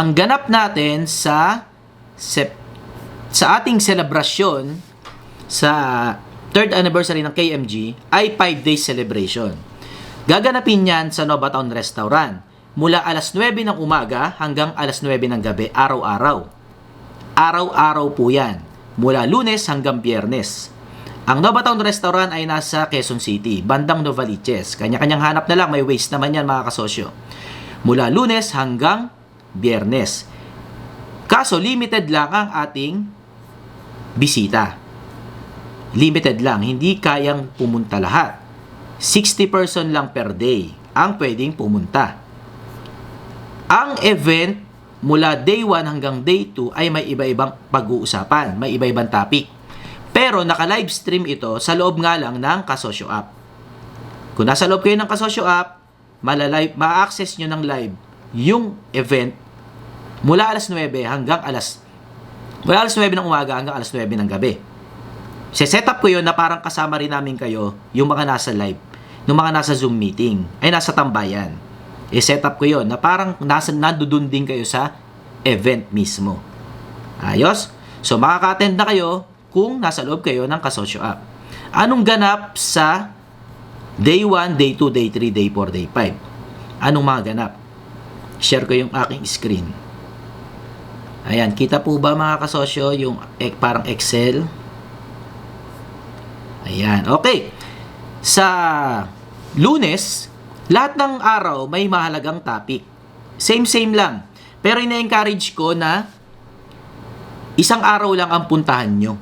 ang ganap natin sa sep, sa ating selebrasyon sa third anniversary ng KMG ay 5 days celebration. Gaganapin yan sa Novatown Restaurant mula alas 9 ng umaga hanggang alas 9 ng gabi araw-araw. Araw-araw po yan mula lunes hanggang biyernes. Ang Novatown Restaurant ay nasa Quezon City, bandang Novaliches. Kanya-kanyang hanap na lang, may waste naman yan mga kasosyo. Mula lunes hanggang biyernes. Kaso limited lang ang ating bisita. Limited lang, hindi kayang pumunta lahat. 60 person lang per day ang pwedeng pumunta. Ang event mula day 1 hanggang day 2 ay may iba-ibang pag-uusapan, may iba-ibang topic. Pero naka-live stream ito sa loob nga lang ng Kasosyo app. Kung nasa loob kayo ng Kasosyo app, malalive, ma-access nyo ng live yung event mula alas 9 hanggang alas mula alas 9 ng umaga hanggang alas 9 ng gabi. set up ko yun na parang kasama rin namin kayo yung mga nasa live, yung mga nasa Zoom meeting, ay nasa tambayan. I-set up ko yun na parang nasa, nandoon din kayo sa event mismo. Ayos? So makaka-attend na kayo kung nasa loob kayo ng Kasosyo app. Anong ganap sa day 1, day 2, day 3, day 4, day 5? Anong mga ganap? Share ko yung aking screen. Ayan, kita po ba mga kasosyo yung eh, parang Excel? Ayan, okay. Sa lunes, lahat ng araw may mahalagang topic. Same-same lang. Pero ina-encourage ko na isang araw lang ang puntahan nyo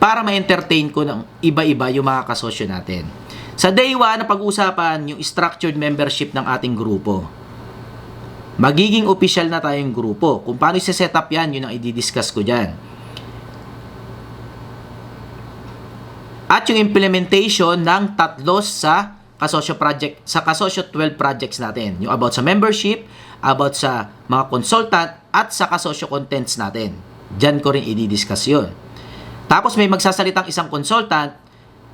para ma-entertain ko ng iba-iba yung mga kasosyo natin. Sa day 1 na pag-usapan yung structured membership ng ating grupo magiging official na tayong grupo. Kung paano i-set up yan, yun ang i-discuss ko dyan. At yung implementation ng tatlo sa kasosyo project, sa kasosyo 12 projects natin. Yung about sa membership, about sa mga consultant, at sa kasosyo contents natin. Diyan ko rin i-discuss yun. Tapos may magsasalitang isang consultant,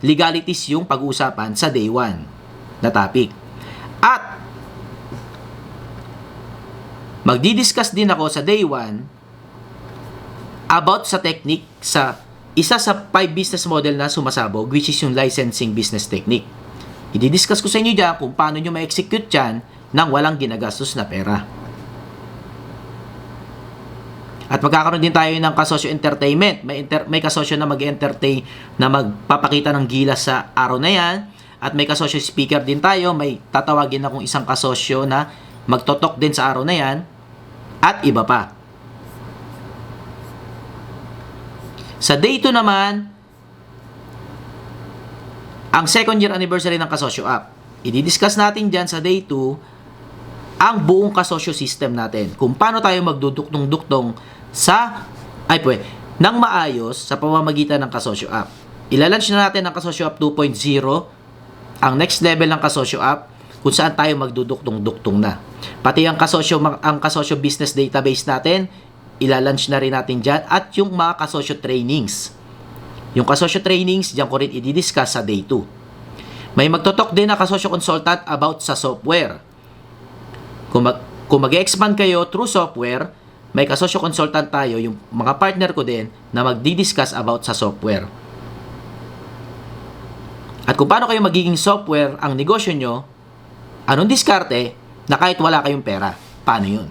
legalities yung pag-uusapan sa day 1 na topic. At Magdi-discuss din ako sa day 1 about sa technique sa isa sa 5 business model na sumasabog which is yung licensing business technique. I-discuss ko sa inyo dyan kung paano nyo ma-execute yan nang walang ginagastos na pera. At magkakaroon din tayo ng kasosyo entertainment. May, inter- may kasosyo na mag-entertain na magpapakita ng gilas sa araw na yan. At may kasosyo speaker din tayo. May tatawagin akong isang kasosyo na magtotok din sa araw na yan at iba pa. Sa day 2 naman, ang second year anniversary ng Kasosyo app. I-discuss natin dyan sa day 2 ang buong kasosyo system natin. Kung paano tayo magduduktong-duktong sa, ay pwede, nang maayos sa pamamagitan ng kasosyo app. Ilalunch na natin ang kasosyo app 2.0, ang next level ng kasosyo app, kung saan tayo magduduktong-duktong na. Pati ang kasosyo, ang kasosyo business database natin, ilalunch na rin natin dyan. At yung mga kasosyo trainings. Yung kasosyo trainings, dyan ko rin i-discuss sa day 2. May magtotok din na kasosyo consultant about sa software. Kung, mag, kung mag-expand kayo through software, may kasosyo consultant tayo, yung mga partner ko din, na magdi-discuss about sa software. At kung paano kayo magiging software ang negosyo nyo, anong diskarte, na kahit wala kayong pera. Paano yun?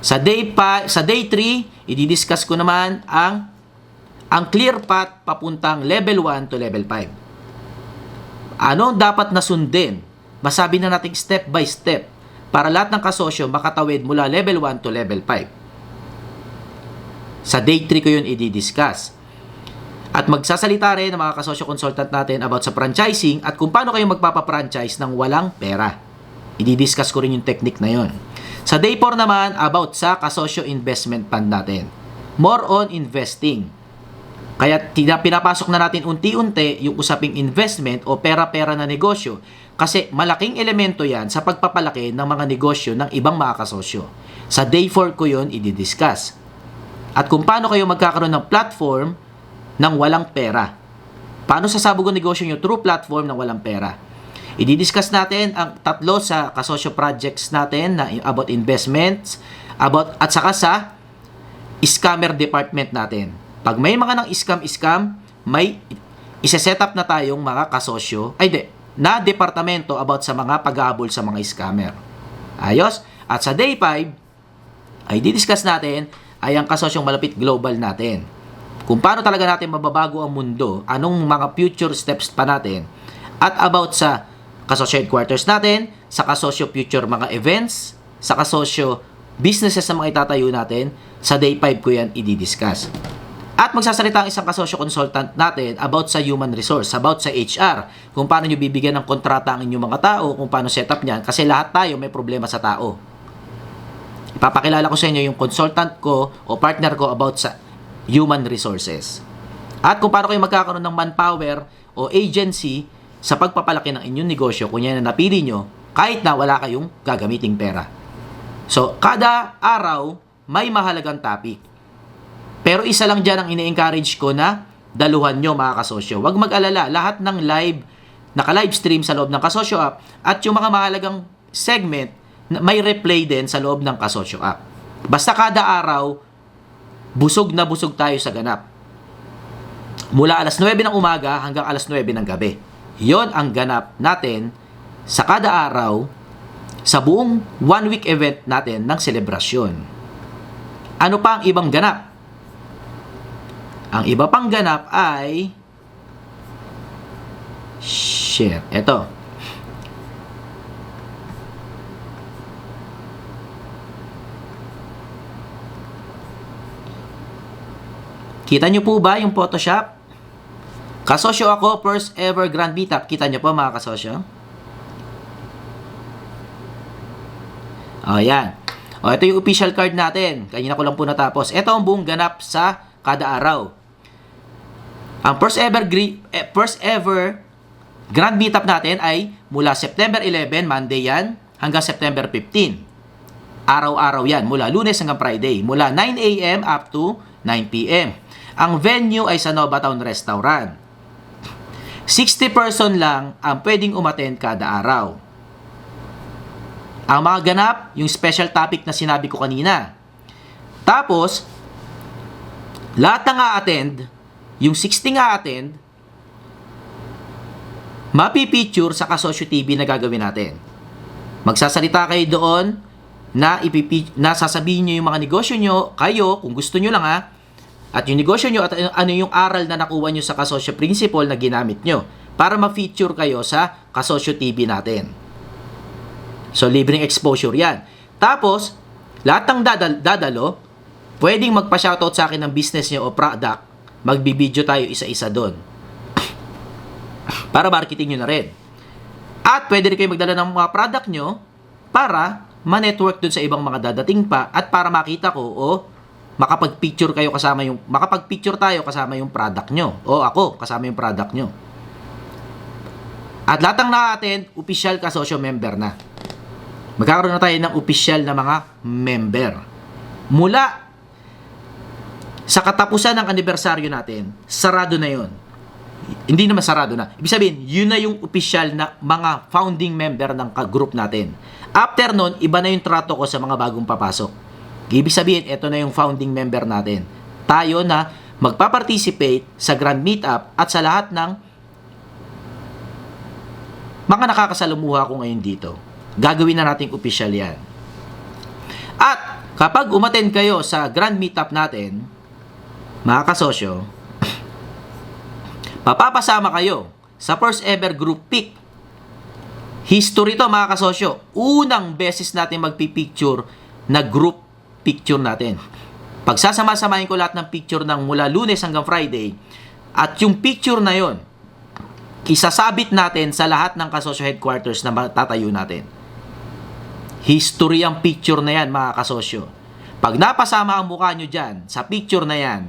Sa day, pa, sa day 3, i-discuss ko naman ang ang clear path papuntang level 1 to level 5. Ano ang dapat na sundin? Masabi na natin step by step para lahat ng kasosyo makatawid mula level 1 to level 5. Sa day 3 ko yun i-discuss. At magsasalita rin ng mga kasosyo consultant natin about sa franchising at kung paano kayo magpapa-franchise ng walang pera. I-discuss ko rin yung technique na yon. Sa day 4 naman, about sa kasosyo investment fund natin. More on investing. Kaya pinapasok na natin unti-unti yung usaping investment o pera-pera na negosyo kasi malaking elemento yan sa pagpapalaki ng mga negosyo ng ibang mga kasosyo. Sa day 4 ko yun i-discuss. At kung paano kayo magkakaroon ng platform ng walang pera. Paano sasabog ang negosyo nyo through platform ng walang pera? I-discuss natin ang tatlo sa kasosyo projects natin na about investments, about at saka sa scammer department natin. Pag may mga nang scam-scam, may isa-set up na tayong mga kasosyo, ay di, na departamento about sa mga paghabol sa mga scammer. Ayos? At sa day 5, ay didiscuss natin ay ang kasosyong malapit global natin. Kung paano talaga natin mababago ang mundo, anong mga future steps pa natin, at about sa kasosyo headquarters natin, sa kasosyo future mga events, sa kasosyo businesses na mga itatayo natin, sa day 5 ko yan i-discuss. At magsasalita ang isang kasosyo consultant natin about sa human resource, about sa HR, kung paano nyo bibigyan ng kontrata ang inyong mga tao, kung paano setup niyan, kasi lahat tayo may problema sa tao. Ipapakilala ko sa inyo yung consultant ko o partner ko about sa human resources. At kung paano kayo magkakaroon ng manpower o agency sa pagpapalaki ng inyong negosyo kung yan ang napili nyo, kahit na wala kayong gagamiting pera. So, kada araw, may mahalagang topic. Pero isa lang dyan ang ini-encourage ko na daluhan nyo mga kasosyo. Huwag mag-alala, lahat ng live, naka-live stream sa loob ng kasosyo app at yung mga mahalagang segment, na- may replay din sa loob ng kasosyo app. Basta kada araw, busog na busog tayo sa ganap. Mula alas 9 ng umaga hanggang alas 9 ng gabi. Yon ang ganap natin sa kada araw sa buong one week event natin ng selebrasyon. Ano pa ang ibang ganap? Ang iba pang ganap ay share. Ito. Kita nyo po ba yung Photoshop? Kasosyo ako, first ever Grand Meetup. Kita nyo po mga kasosyo? O, yan. O, ito yung official card natin. Kanina ko lang po natapos. Ito ang buong ganap sa kada araw. Ang first ever, eh, first ever Grand Meetup natin ay mula September 11, Monday yan, hanggang September 15. Araw-araw yan, mula lunes hanggang Friday. Mula 9 a.m. up to 9 p.m. Ang venue ay sa Novatown Restaurant. 60 person lang ang pwedeng umattend kada araw. Ang mga ganap, yung special topic na sinabi ko kanina. Tapos, lahat ng a-attend, yung 60 nga attend, mapipicture sa Kasosyo TV na gagawin natin. Magsasalita kayo doon na, ipipi, na sasabihin nyo yung mga negosyo nyo, kayo, kung gusto nyo lang ha, at yung negosyo nyo at ano yung aral na nakuha nyo sa Kasosyo Principle na ginamit nyo para ma-feature kayo sa Kasosyo TV natin. So, libreng exposure yan. Tapos, lahat ng dadal- dadalo, pwedeng magpa-shoutout sa akin ng business nyo o product, magbibideo tayo isa-isa doon. para marketing nyo na rin. At pwede rin kayo magdala ng mga product nyo para ma-network dun sa ibang mga dadating pa at para makita ko o makapag-picture kayo kasama yung makapag-picture tayo kasama yung product nyo o ako kasama yung product nyo. At lahat ng na-attend, official ka social member na. Magkakaroon na tayo ng official na mga member. Mula sa katapusan ng anibersaryo natin, sarado na yon. Hindi naman sarado na. Ibig sabihin, yun na yung official na mga founding member ng group natin. After nun, iba na yung trato ko sa mga bagong papasok. Ibig sabihin, ito na yung founding member natin. Tayo na magpa-participate sa Grand Meetup at sa lahat ng mga nakakasalumuha ko ngayon dito. Gagawin na nating official yan. At kapag umaten kayo sa Grand Meetup natin, mga kasosyo, papapasama kayo sa first ever group pic. History to mga kasosyo. Unang beses natin magpipicture na group picture natin. Pagsasama-samahin ko lahat ng picture ng mula lunes hanggang Friday at yung picture na yon isasabit natin sa lahat ng kasosyo headquarters na tatayo natin. History ang picture na yan mga kasosyo. Pag napasama ang mukha nyo dyan sa picture na yan,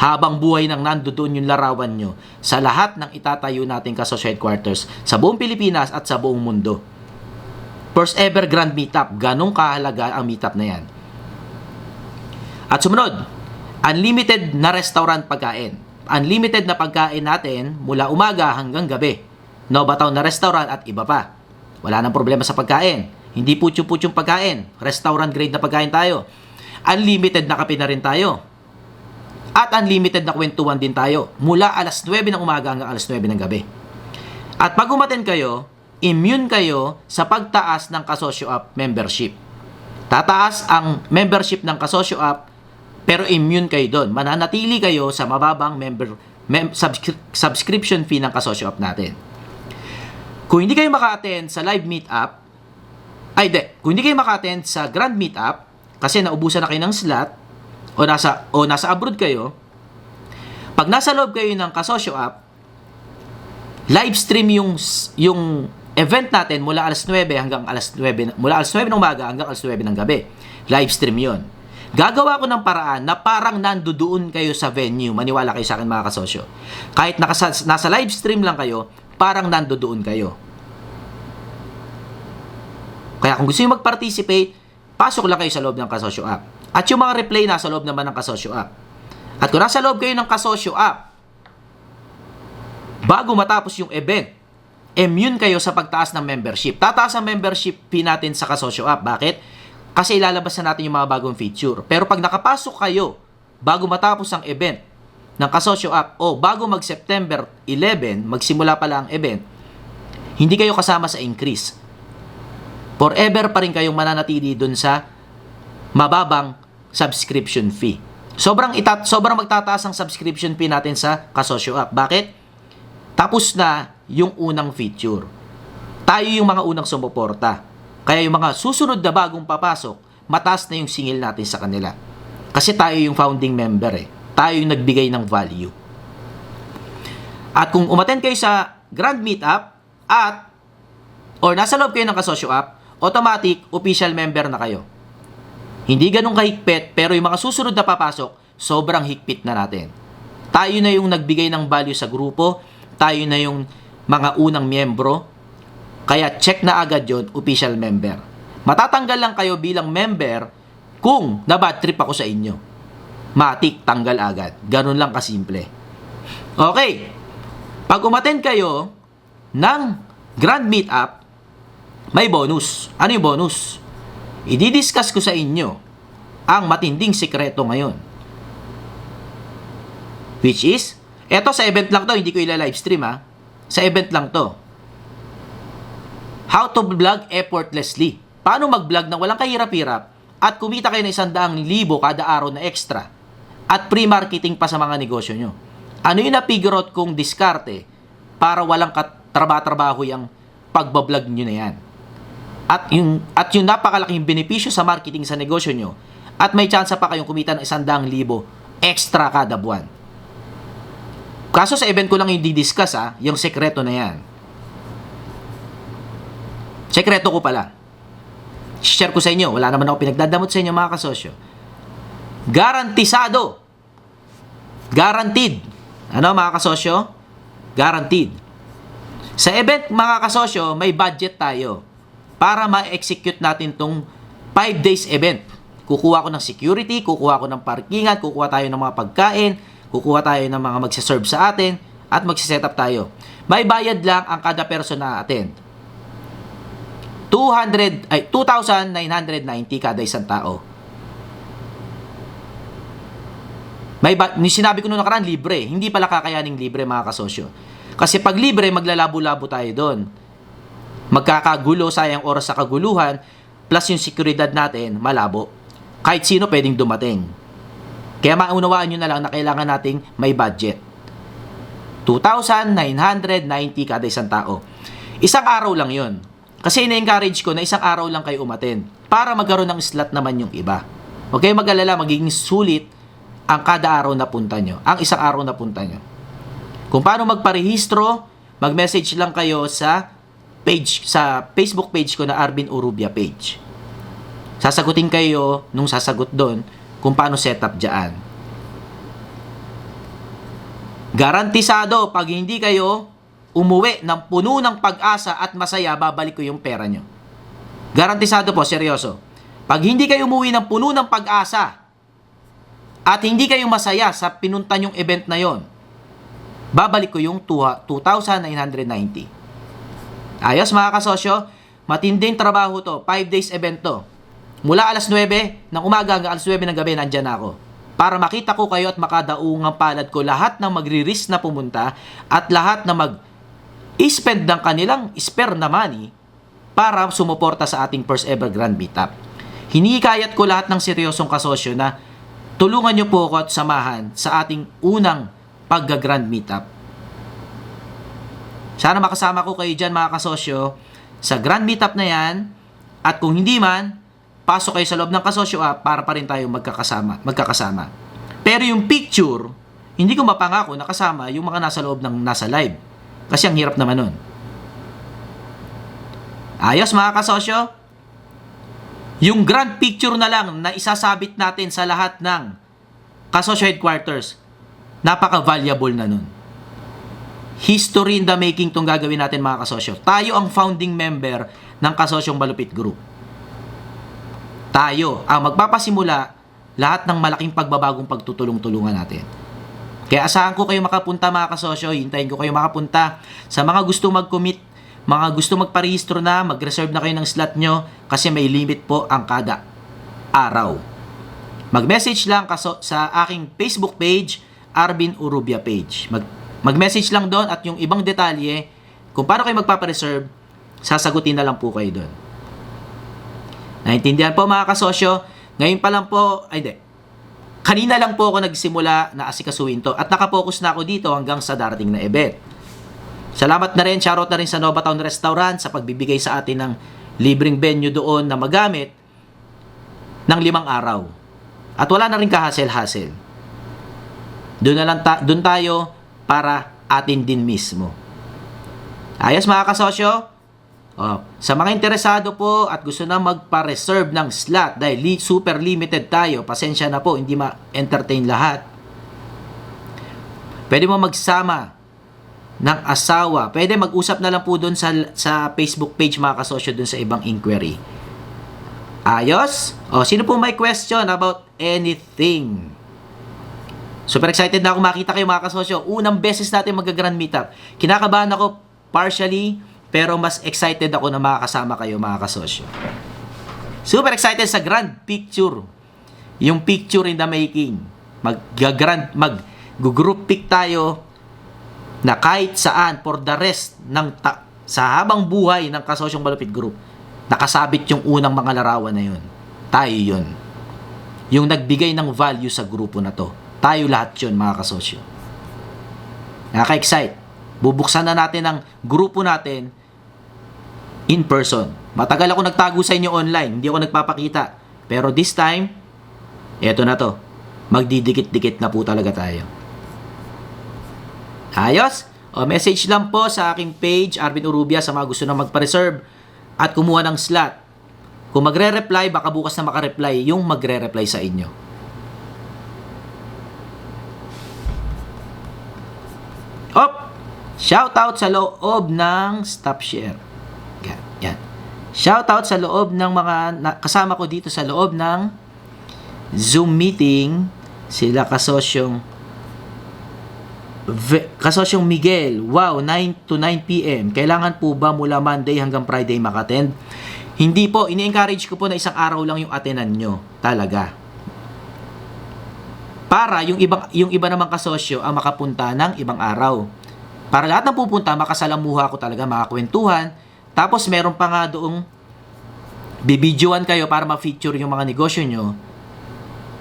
habang buhay nang nandoon yung larawan nyo sa lahat ng itatayo nating kasosyo headquarters sa buong Pilipinas at sa buong mundo. First ever grand meetup, ganong kahalaga ang meetup na yan. At sumunod, unlimited na restaurant pagkain. Unlimited na pagkain natin mula umaga hanggang gabi. Novatown na restaurant at iba pa. Wala nang problema sa pagkain. Hindi putyo-putyong pagkain. Restaurant grade na pagkain tayo. Unlimited na kape na rin tayo. At unlimited na kwentuhan din tayo. Mula alas 9 ng umaga hanggang alas 9 ng gabi. At pag umaten kayo, immune kayo sa pagtaas ng Kasosyo App membership. Tataas ang membership ng Kasosyo App, pero immune kayo doon. Mananatili kayo sa mababang member mem, subscri- subscription fee ng Kasosyo App natin. Kung hindi kayo maka-attend sa live meetup, ay de, kung hindi kayo maka-attend sa grand meetup, kasi naubusan na kayo ng slot, o nasa, o nasa abroad kayo, pag nasa loob kayo ng Kasosyo App, live stream yung yung event natin mula alas 9 hanggang alas 9 mula alas 9 ng umaga hanggang alas 9 ng gabi. Live stream 'yon. Gagawa ko ng paraan na parang nandoon kayo sa venue. Maniwala kayo sa akin mga kasosyo. Kahit nakasa, nasa live stream lang kayo, parang nandoon kayo. Kaya kung gusto niyo mag-participate, pasok lang kayo sa loob ng Kasosyo app. At yung mga replay nasa loob naman ng Kasosyo app. At kung nasa loob kayo ng Kasosyo app, bago matapos yung event, immune kayo sa pagtaas ng membership. Tataas ang membership fee natin sa Kasosyo app. Bakit? Kasi ilalabas na natin yung mga bagong feature. Pero pag nakapasok kayo, bago matapos ang event ng Kasosyo app, o bago mag-September 11, magsimula pala ang event, hindi kayo kasama sa increase. Forever pa rin kayong mananatili dun sa mababang subscription fee. Sobrang itat sobrang magtataas ang subscription fee natin sa Kasosyo app. Bakit? Tapos na yung unang feature. Tayo yung mga unang sumuporta. Kaya yung mga susunod na bagong papasok, mataas na yung singil natin sa kanila. Kasi tayo yung founding member eh. Tayo yung nagbigay ng value. At kung umaten kayo sa Grand Meetup at or nasa loob kayo ng Kasosyo app, automatic official member na kayo. Hindi ganun kahigpit, pero yung mga susunod na papasok, sobrang higpit na natin. Tayo na yung nagbigay ng value sa grupo, tayo na yung mga unang miyembro, kaya check na agad yon official member. Matatanggal lang kayo bilang member kung nabad trip ako sa inyo. Matik, tanggal agad. Ganun lang kasimple. Okay. Pag umaten kayo ng Grand Meetup, may bonus. Ano yung bonus? Ididiscuss ko sa inyo ang matinding sekreto ngayon. Which is, eto sa event lang to, hindi ko ila-live stream ha. Sa event lang to. How to vlog effortlessly. Paano mag-vlog na walang kahirap-hirap at kumita kayo ng isang daang libo kada araw na extra at pre-marketing pa sa mga negosyo nyo. Ano yung na-figure out kong diskarte para walang katraba-trabaho yung pagbablog nyo na yan? At yung, at yung napakalaking benepisyo sa marketing sa negosyo nyo at may chance pa kayong kumita ng isang daang libo extra kada buwan. Kaso sa event ko lang yung didiscuss ha, yung sekreto na yan. Sekreto ko pala. Share ko sa inyo. Wala naman ako pinagdadamot sa inyo mga kasosyo. Garantisado. Guaranteed. Ano mga kasosyo? Guaranteed. Sa event mga kasosyo, may budget tayo para ma-execute natin tong 5 days event. Kukuha ko ng security, kukuha ko ng parkingan, kukuha tayo ng mga pagkain, kukuha tayo ng mga magsaserve sa atin, at magsiset up tayo. May bayad lang ang kada person na attend. 200 ay 2,990 kada isang tao. May ba, ni sinabi ko noong nakaraan libre, hindi pala kakayaning libre mga kasosyo. Kasi pag libre, maglalabo-labo tayo doon. Magkakagulo, sayang oras sa kaguluhan, plus yung seguridad natin, malabo. Kahit sino pwedeng dumating. Kaya maunawaan nyo na lang na kailangan nating may budget. 2,990 kada isang tao. Isang araw lang yon. Kasi ina-encourage ko na isang araw lang kayo umaten para magkaroon ng slot naman yung iba. Okay, mag-alala, magiging sulit ang kada araw na punta nyo. Ang isang araw na punta nyo. Kung paano magparehistro, mag-message lang kayo sa page, sa Facebook page ko na Arvin Urubia page. Sasagutin kayo nung sasagot doon kung paano setup dyan. Garantisado, pag hindi kayo umuwi ng puno ng pag-asa at masaya, babalik ko yung pera nyo. Garantisado po, seryoso. Pag hindi kayo umuwi ng puno ng pag-asa at hindi kayo masaya sa pinunta yung event na yon, babalik ko yung 2,990. Ayos mga kasosyo, matinding trabaho to. 5 days event to. Mula alas 9 ng umaga hanggang alas 9 ng gabi, nandyan na ako. Para makita ko kayo at makadaong ang palad ko lahat ng magri-risk na pumunta at lahat na mag spend ng kanilang spare na money para sumuporta sa ating first ever Grand Meetup. Hinikayat ko lahat ng seryosong kasosyo na tulungan nyo po ako at samahan sa ating unang pagga-Grand Meetup. Sana makasama ko kayo dyan mga kasosyo sa Grand Meetup na yan at kung hindi man, pasok kayo sa loob ng kasosyo app para pa rin tayo magkakasama, magkakasama. Pero yung picture, hindi ko mapangako na kasama yung mga nasa loob ng nasa live. Kasi ang hirap naman nun. Ayos mga kasosyo? Yung grand picture na lang na isasabit natin sa lahat ng kasosyo headquarters, napaka-valuable na nun. History in the making tong gagawin natin mga kasosyo. Tayo ang founding member ng kasosyong Malupit Group. Tayo ang magpapasimula lahat ng malaking pagbabagong pagtutulong-tulungan natin. Kaya asahan ko kayo makapunta mga kasosyo, hintayin ko kayo makapunta sa mga gusto mag-commit, mga gusto magparehistro na, mag-reserve na kayo ng slot nyo kasi may limit po ang kada araw. Mag-message lang kaso sa aking Facebook page, Arvin Urubia page. Mag mag-message lang doon at yung ibang detalye kung paano kayo magpapareserve, sasagutin na lang po kayo doon. Naintindihan po mga kasosyo, ngayon pa lang po, ay di, kanina lang po ako nagsimula na asikasuhin to at nakapokus na ako dito hanggang sa darating na event. Salamat na rin, shoutout na rin sa Nova Town Restaurant sa pagbibigay sa atin ng libreng venue doon na magamit ng limang araw. At wala na rin kahasel-hasel. Doon na lang ta- doon tayo para atin din mismo. Ayos mga kasosyo? Oh, sa mga interesado po at gusto na magpa-reserve ng slot dahil li- super limited tayo, pasensya na po, hindi ma-entertain lahat. Pwede mo magsama ng asawa. Pwede mag-usap na lang po doon sa, sa Facebook page mga kasosyo doon sa ibang inquiry. Ayos? O, sino po may question about anything? Super excited na ako makita kayo mga kasosyo. Unang beses natin mag-grand meetup. Kinakabahan ako partially, pero mas excited ako na makakasama kayo mga kasosyo. Super excited sa grand picture. Yung picture in the making. Mag-grand, mag-group pic tayo na kahit saan for the rest ng ta- sa habang buhay ng kasosyong Malupit Group, nakasabit yung unang mga larawan na yun. Tayo yun. Yung nagbigay ng value sa grupo na to. Tayo lahat yun, mga kasosyo. Nakaka-excite. Bubuksan na natin ang grupo natin in person. Matagal ako nagtago sa inyo online, hindi ako nagpapakita. Pero this time, eto na to. Magdidikit-dikit na po talaga tayo. Ayos? O message lang po sa aking page, Arvin Urubia, sa mga gusto na magpa-reserve at kumuha ng slot. Kung magre-reply, baka bukas na makareply yung magre-reply sa inyo. Op! Shoutout sa loob ng stop share. Shoutout sa loob ng mga kasama ko dito sa loob ng Zoom meeting. Sila kasosyong kasosyong Miguel. Wow, 9 to 9 p.m. Kailangan po ba mula Monday hanggang Friday makattend? Hindi po, ini-encourage ko po na isang araw lang yung atenan nyo. Talaga. Para yung ibang yung iba namang kasosyo ang makapunta ng ibang araw. Para lahat ng pupunta, makasalamuha ko talaga, makakwentuhan. Tapos meron pa nga doong bibidyoan kayo para ma-feature yung mga negosyo nyo.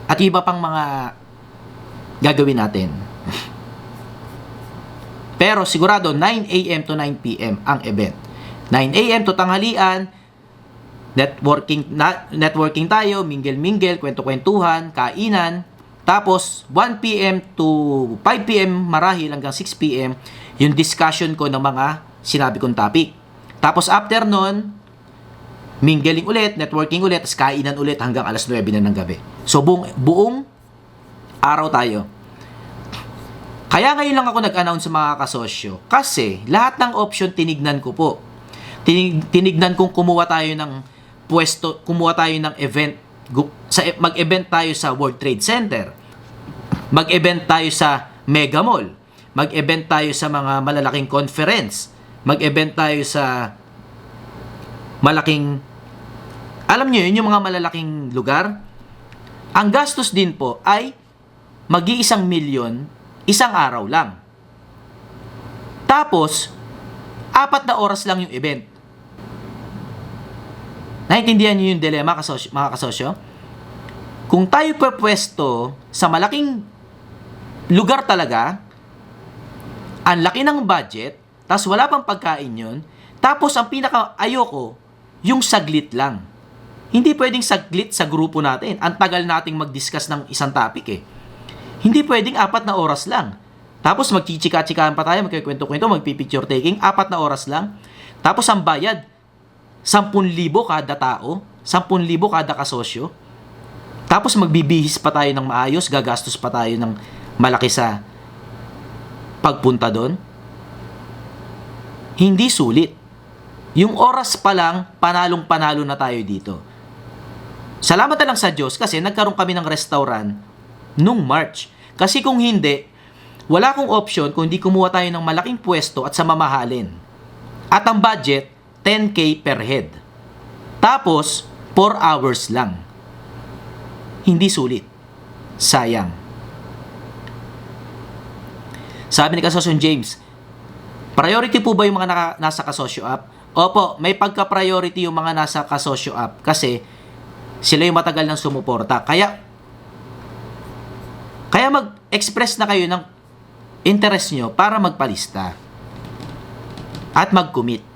At iba pang mga gagawin natin. Pero sigurado 9 a.m. to 9 p.m. ang event. 9 a.m. to tanghalian, networking na, networking tayo, mingle-mingle, kwento-kwentuhan, kainan. Tapos 1 p.m. to 5 p.m. marahil hanggang 6 p.m. yung discussion ko ng mga sinabi kong topic. Tapos after nun, mingling ulit, networking ulit, tapos kainan ulit hanggang alas 9 na ng gabi. So buong, buong araw tayo. Kaya ngayon lang ako nag-announce sa mga kasosyo kasi lahat ng option tinignan ko po. Tinig, tinignan kong kumuha tayo ng pwesto, kumuha tayo ng event sa mag-event tayo sa World Trade Center. Mag-event tayo sa Mega Mall. Mag-event tayo sa mga malalaking conference. Mag-event tayo sa malaking alam nyo yun, yung mga malalaking lugar, ang gastos din po ay mag-iisang milyon isang araw lang. Tapos, apat na oras lang yung event. Naintindihan niyo yung dilemma, kasosyo, mga kasosyo? Kung tayo pwesto sa malaking lugar talaga, ang laki ng budget, tapos wala pang pagkain yun, tapos ang pinaka ayoko, yung saglit lang. Hindi pwedeng saglit sa grupo natin. Ang tagal nating mag-discuss ng isang topic eh. Hindi pwedeng apat na oras lang. Tapos magchichika-chikahan pa tayo, magkikwento-kwento, magpipicture taking, apat na oras lang. Tapos ang bayad, 10,000 kada tao, 10,000 kada kasosyo. Tapos magbibihis pa tayo ng maayos, gagastos pa tayo ng malaki sa pagpunta doon. Hindi sulit. Yung oras pa lang, panalong-panalo na tayo dito. Salamat na lang sa Diyos kasi nagkaroon kami ng restaurant nung March. Kasi kung hindi, wala akong option kung hindi kumuha tayo ng malaking pwesto at sa mamahalin. At ang budget, 10k per head. Tapos, 4 hours lang. Hindi sulit. Sayang. Sabi ni Kasosyo James, priority po ba yung mga naka, nasa kasosyo app? Opo, may pagka-priority yung mga nasa kasosyo app kasi sila yung matagal nang sumuporta. Kaya, kaya mag-express na kayo ng interest nyo para magpalista at mag-commit.